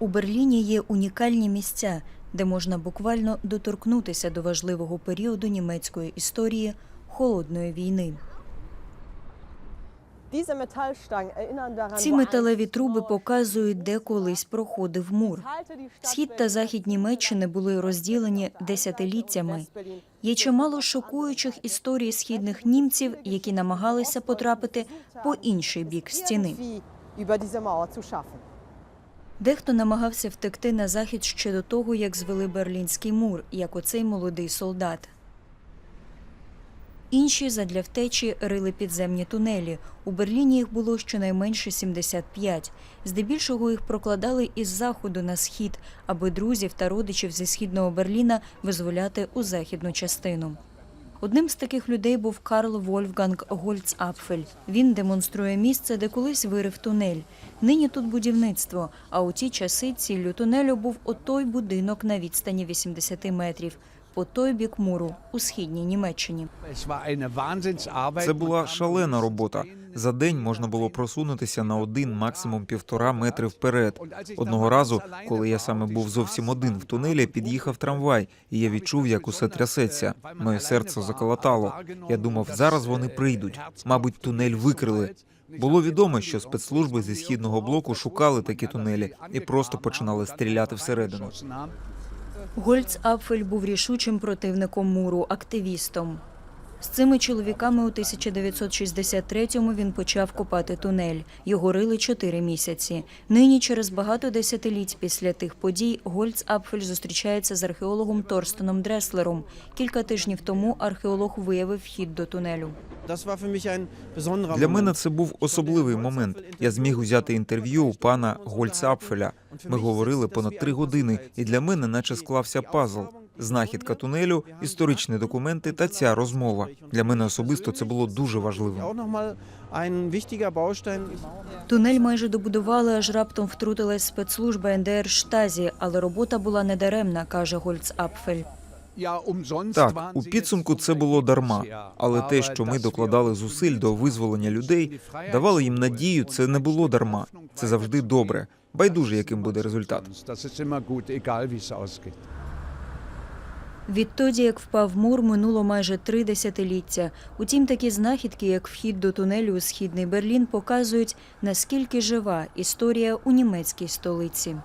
У Берліні є унікальні місця, де можна буквально доторкнутися до важливого періоду німецької історії холодної війни. Ці металеві труби показують, де колись проходив мур. Схід та захід Німеччини були розділені десятиліттями. Є чимало шокуючих історій східних німців, які намагалися потрапити по інший бік стіни. Дехто намагався втекти на захід ще до того, як звели Берлінський мур, як оцей молодий солдат. Інші задля втечі рили підземні тунелі. У Берліні їх було щонайменше 75. Здебільшого їх прокладали із заходу на схід, аби друзів та родичів зі східного Берліна визволяти у західну частину. Одним з таких людей був Карл Вольфганг Гольцапфель. Він демонструє місце, де колись вирив тунель. Нині тут будівництво, а у ті часи ціллю тунелю був отой будинок на відстані 80 метрів, по той бік муру у східній Німеччині. Це була шалена робота. За день можна було просунутися на один, максимум півтора метри вперед. Одного разу, коли я саме був зовсім один в тунелі, під'їхав трамвай, і я відчув, як усе трясеться. Моє серце заколотало. Я думав, зараз вони прийдуть. Мабуть, тунель викрили. Було відомо, що спецслужби зі східного блоку шукали такі тунелі і просто починали стріляти всередину. Гольцапфель був рішучим противником муру, активістом. З цими чоловіками у 1963-му він почав копати тунель. Його рили чотири місяці. Нині, через багато десятиліть після тих подій, Гольцапфель зустрічається з археологом Торстеном Дреслером. Кілька тижнів тому археолог виявив вхід до тунелю. Для мене це був особливий момент. Я зміг узяти інтерв'ю у пана Гольцапфеля. Ми говорили понад три години, і для мене наче склався пазл. Знахідка тунелю, історичні документи та ця розмова. Для мене особисто це було дуже важливим. Тунель майже добудували, аж раптом втрутилась спецслужба НДР Штазі, але робота була недаремна, каже Гольцапфель. Так, у підсумку це було дарма, але те, що ми докладали зусиль до визволення людей, давали їм надію, це не було дарма. Це завжди добре. Байдуже, яким буде результат. Відтоді, як впав мур, минуло майже три десятиліття. Утім, такі знахідки, як вхід до тунелю у східний Берлін, показують, наскільки жива історія у німецькій столиці.